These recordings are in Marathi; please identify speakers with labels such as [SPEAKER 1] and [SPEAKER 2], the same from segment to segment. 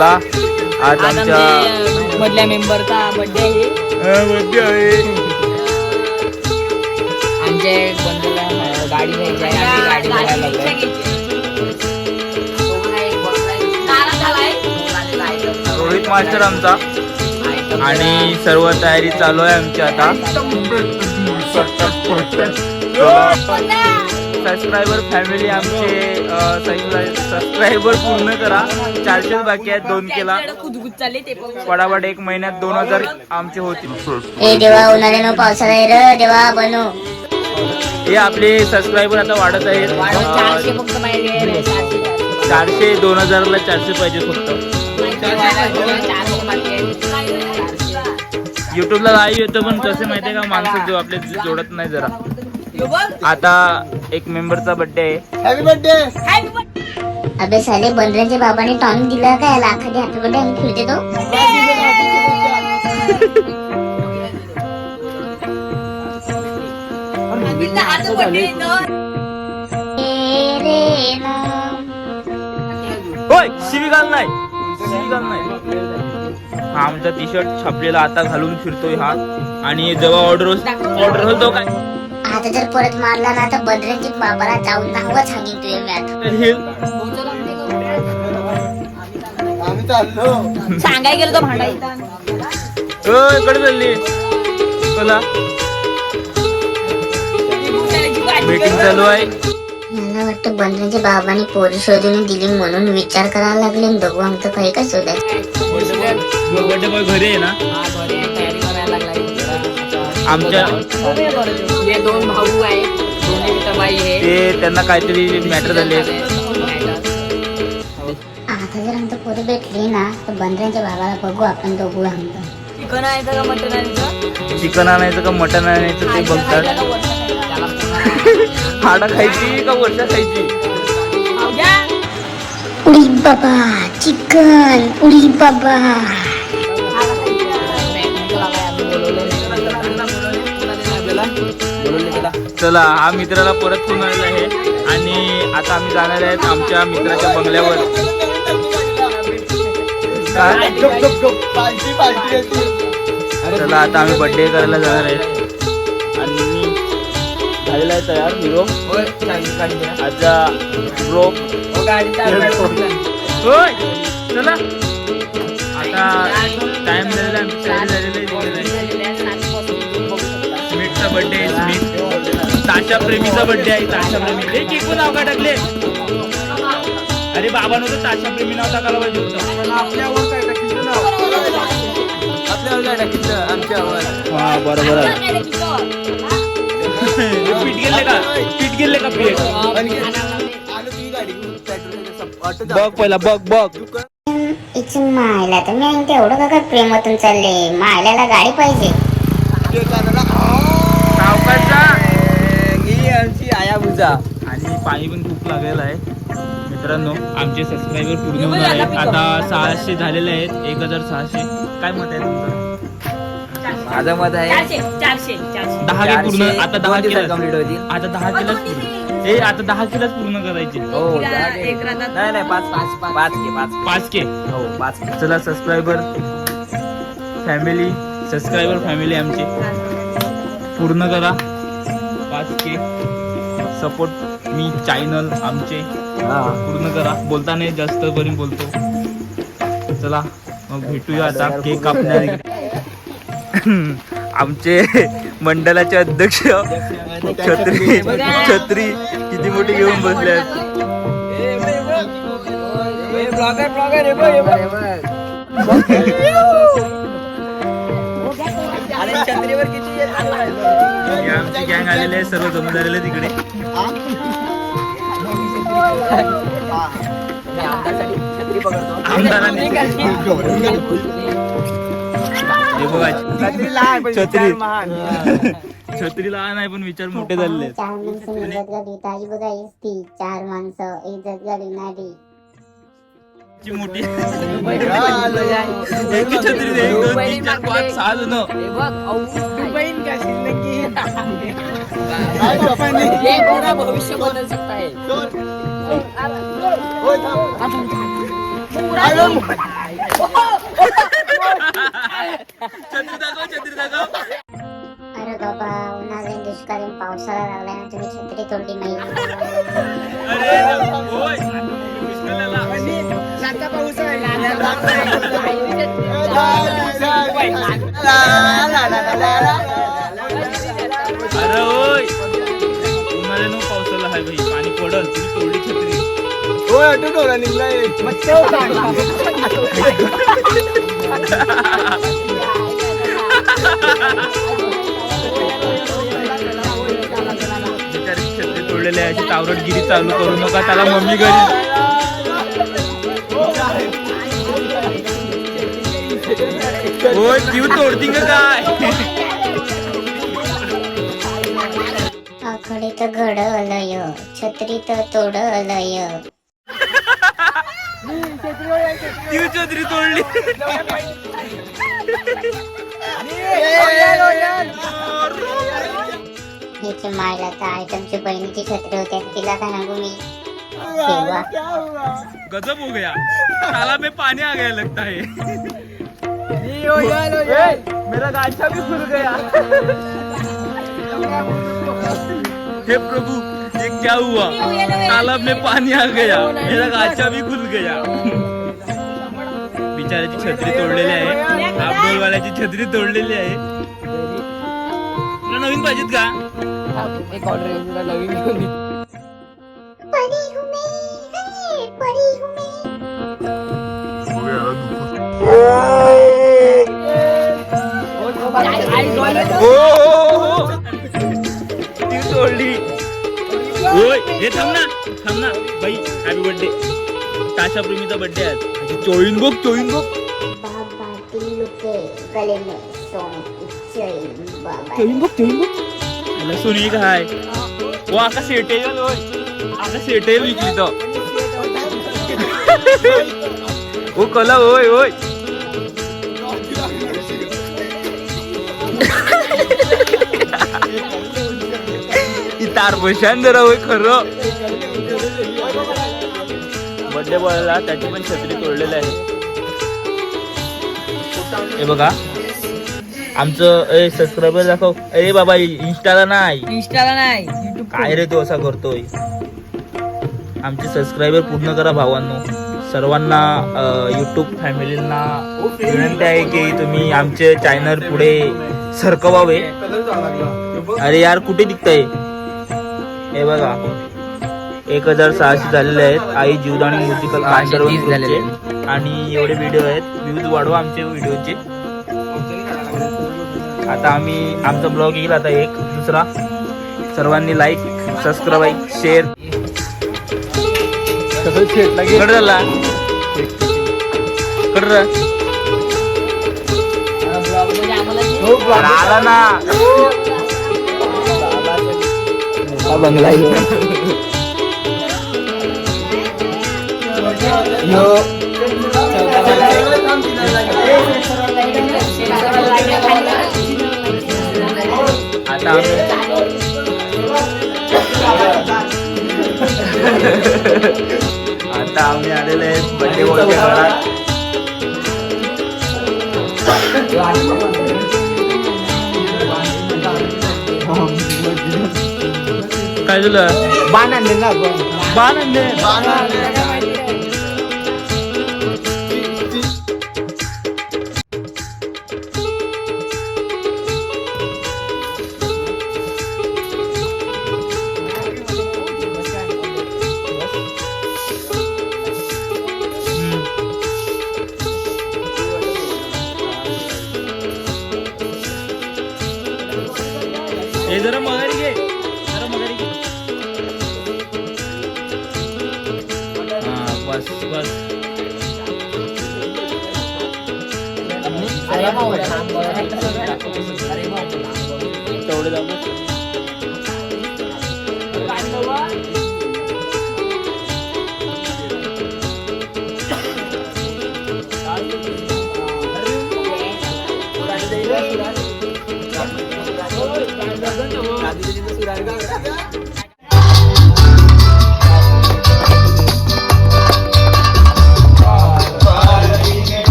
[SPEAKER 1] चला. आज आमच्या
[SPEAKER 2] आमच्या मधल्या मेंबरचा बर्थडे आहे.
[SPEAKER 1] आहे.
[SPEAKER 2] आमच्या बंधूला अं, गाडी घ्यायची आहे. आम्ही गाडी बघायला लागलोय.
[SPEAKER 1] रोहित मास्टर आमचा. आणि सर्व तयारी चालू आहे आमची आता. सबस्क्रायबर फॅमिली आमचे सबस्क्रायबर पूर्ण करा. चारशे बाकी आहेत दोन केला. पडापड एक महिन्यात दोन हजार आमचे होतील.
[SPEAKER 3] ए देवा उन्हाळ्यानं पावसाळा आहे र देवा बनव
[SPEAKER 1] हे आपले सबस्क्रायबर आता वाढत आहेत.
[SPEAKER 2] चारशे
[SPEAKER 1] दोन हजारला चारशे पाहिजे फक्त. युट्यूबला लाईव्ह येतं पण कसं माहितीये का माणसं जो आपले जोडत नाही जरा. आता एक मेंबरचा बर्थडे आहे.
[SPEAKER 3] अबे साले बंदरांच्या बाबाने टॉन दिला काय लाखाची हॅपी बर्थडे आम्ही फिरते तो ए रे ना.
[SPEAKER 1] होय शिवी घाल नाही. शिवी घाल नाही. हा आमचा टी शर्ट छापलेला आता घालून फिरतोय हा. आणि जेव्हा ऑर्डर ऑर्डर होतो काय?
[SPEAKER 3] आता जर परत मारला ना तर बंदरांच्या बाबाला जाऊन नावच सांगेन तुझे मी आता
[SPEAKER 2] सांगाय गेलं तर भांडाय
[SPEAKER 1] ओय, कडे चालली. चला. मीटिंग चालू आहे.
[SPEAKER 3] मला वाटतं बंदरांच्या बाबाने पोरी शोधून दिली म्हणून विचार करायला लागले बघू आमचं काही काय शोधायचं
[SPEAKER 1] घरी आहे ना? आमच्या
[SPEAKER 2] हे दोन भाऊ आहे दोन्ही मित्रबाई आहे
[SPEAKER 1] ते त्यांना काहीतरी मॅटर झाले.
[SPEAKER 3] आता जर आमचं पोरी भेटली ना तर बंदरांच्या बाबाला बघू आपण दोघू आमचं.
[SPEAKER 2] चिकन आणायचं का मटन आणायचं?
[SPEAKER 1] चिकन आणायचं का मटन आणायचं ते बघतात. हाडा खायची का वर्षा खायची?
[SPEAKER 3] उडी बाबा चिकन उडी बाबा.
[SPEAKER 1] चला हा मित्राला परत फोन आलेला आहे. आणि आता आम्ही जाणार आहेत आमच्या मित्राच्या बंगल्यावर. काय? चला आता आम्ही बर्थडे करायला जाणार आहे आणि मी झालेला आहे तयार हिरो. आता ब्रो होय चला. आता टाइम झालेला आहे झालेला आहे. बर्थडे स्मिथ ताशा प्रेमीचा बर्थडे आहे ताशा प्रेमी. हे केक पण नाव का टाकले? अरे बाबा नव्हतं ताशा प्रेमी नाव टाकायला पाहिजे होतं. हा बरोबर आहे. हे पीठ गेले का? पीठ गेले का पीठ? बघ पहिला बघ बघ.
[SPEAKER 3] इच मायला तर मी तेवढं का काय प्रेमातून चालले? मायल्याला गाडी पाहिजे.
[SPEAKER 1] आणि पाणी पण खूप लागलेलं आहे. मित्रांनो आमचे सबस्क्रायबर पूर्ण होणार आहेत. आता सहाशे झालेले आहेत. एक हजार सहाशे. काय मत आहे तुमचं?
[SPEAKER 4] माझं मत आहे
[SPEAKER 1] दहा के पूर्ण आता दहा केलं
[SPEAKER 4] complete होतील.
[SPEAKER 1] आता दहा केलाच पूर्ण. ए आता दहा केलाच पूर्ण करायचे.
[SPEAKER 4] हो दहा के. नाही नाही पाच पाच पाच. के पाच
[SPEAKER 1] पाच के.
[SPEAKER 4] हो पाच के.
[SPEAKER 1] चला सबस्क्रायबर फॅमिली सबस्क्रायबर फॅमिली आमची. पूर्ण करा. पाच के सपोर्ट मी चॅनल आमचे
[SPEAKER 4] हा.
[SPEAKER 1] पूर्ण करा बोलता नाही जास्त पर्यंत बोलतो चला मग भेटूया आता केक कापण्या आमचे मंडळाचे अध्यक्ष छत्री छत्री किती मोठी घेऊन बसले आहेत सर्व जमा झालेले तिकडे.
[SPEAKER 4] छत्री
[SPEAKER 1] हे बघा छत्री. छत्री लहान आहे पण विचार मोठे झालेले आहेत.
[SPEAKER 3] चार माणसं इज्जत गाडी ताजी बघा ती चार माणसं इज्जत गाडी नाडी
[SPEAKER 1] ची मोठी. एकी छत्री दे, एक दोन तीन चार पाच सहा जण.
[SPEAKER 2] हे बघ हे भविष्य बदल सकता है
[SPEAKER 1] छत्री
[SPEAKER 3] अरे बाबा उन्हाळ्यात दुष्काळी पावसाळा लागला ना तुम्ही छत्री तोडली नाही
[SPEAKER 4] पाऊस
[SPEAKER 1] हाय पाणी पडल तुम्ही तोडली छत्री बिचारी छत्री तोडलेली आहे अशी तावरटगिरी चालू करू नका त्याला मम्मी घरी. होय जीव तोडती का? काय
[SPEAKER 3] आखडी तर घड अलय छत्री तर तोड अलय
[SPEAKER 1] जीव छत्री तोडली?
[SPEAKER 3] हिची मायला तर आयटमची बहिणीची छत्री होत्या तिला काय सांगू मी?
[SPEAKER 1] गजब हो गया. साला में पानी आ गया लगता है मेरा गाछा भी खुल गया. हे प्रभु ये क्या हुआ तालाब में पानी आ गया मेरा गाछा भी खुल गया बिचाराची छत्री तोडलेली आहे आपडोलवाल्याची छत्री तोडलेली आहे तुला नवीन पाहिजेत का
[SPEAKER 2] एक ऑर्डर नवीन घेऊन ये.
[SPEAKER 3] हे
[SPEAKER 1] थांब ना थांब ना. बाई हॅपी बर्थडे ताशा प्रेमीचा बर्थडे आज. चोईन बघ चोईन बघ. चोईन बघ चोईन बघ. मला सोनी काय? हो आका सेटेल होय. आका सेटेल विकली तो हो कला होय होय. जरा होय खरं. बर्थडे बॉयला त्याची पण छत्री तोडलेली आहे. हे बघा. आमचं ए सबस्क्रायबर दाखव. अरे बाबा इंस्टाला नाही.
[SPEAKER 2] इंस्टाला नाही. युट्यूब
[SPEAKER 1] काय रे तू असा करतोय? आमचे सबस्क्रायबर पूर्ण करा भावांनो. सर्वांना युट्यूब फॅमिलींना विनंती आहे की तुम्ही आमचे चॅनल पुढे सरकवावे. अरे यार कुठे दिखताय हे बघा. एक हजार सहाशे झालेले आहेत. आई जीवदाणी म्युझिकल
[SPEAKER 2] सहाशे तीस झालेले.
[SPEAKER 1] आणि एवढे व्हिडिओ आहेत. व्ह्यूज वाढवा आमचे व्हिडिओचे. आता आम्ही आमचा ब्लॉग येईल आता एक दुसरा. सर्वांनी लाईक सबस्क्राईब शेअर कट झाला. कट रा- आला ना
[SPEAKER 2] बंगला
[SPEAKER 1] आता आम्ही आता आम्ही आलेलो आहे बड्डे बॉयच्या घरात काय झालं
[SPEAKER 2] बाण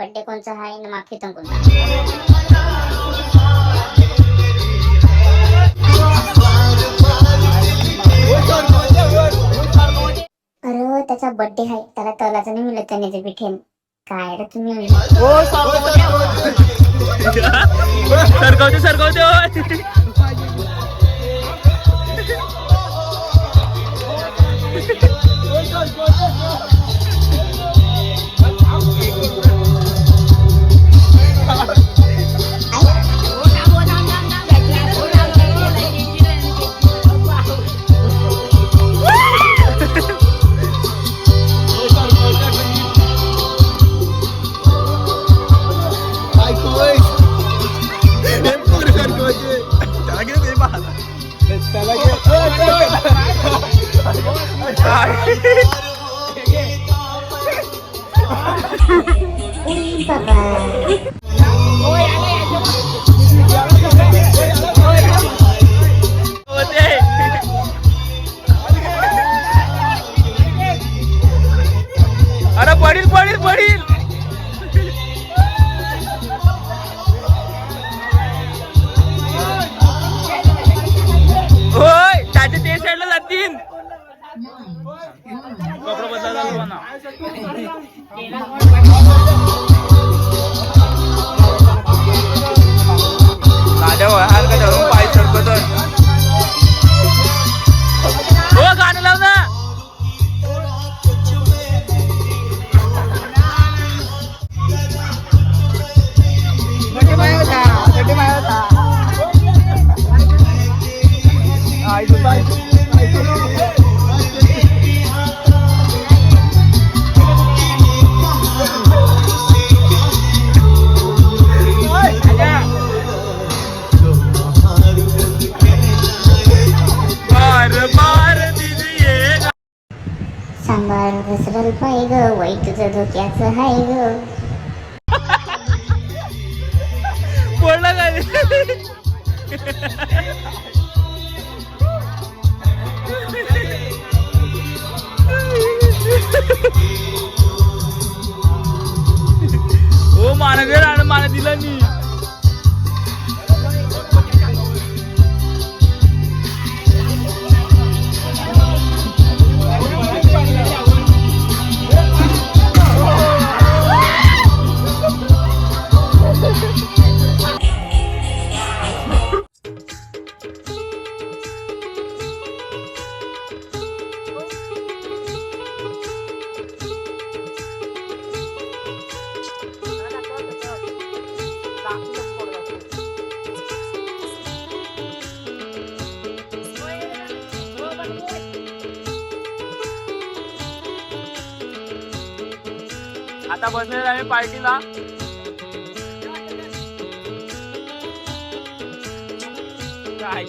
[SPEAKER 3] बड्डे कोणचा आहे ना माफी तर कोणता अरे त्याचा बड्डे आहे. त्याला तलाचं नाही मिळत त्याने ते पिठेन काय रे तुम्ही
[SPEAKER 1] सरकवते सरकवते
[SPEAKER 3] धोक्याचं हाय ग.
[SPEAKER 1] बोलला काय? हो मानगर आणि मान दिला मी आता बसलेलो आहे पार्टीला. काय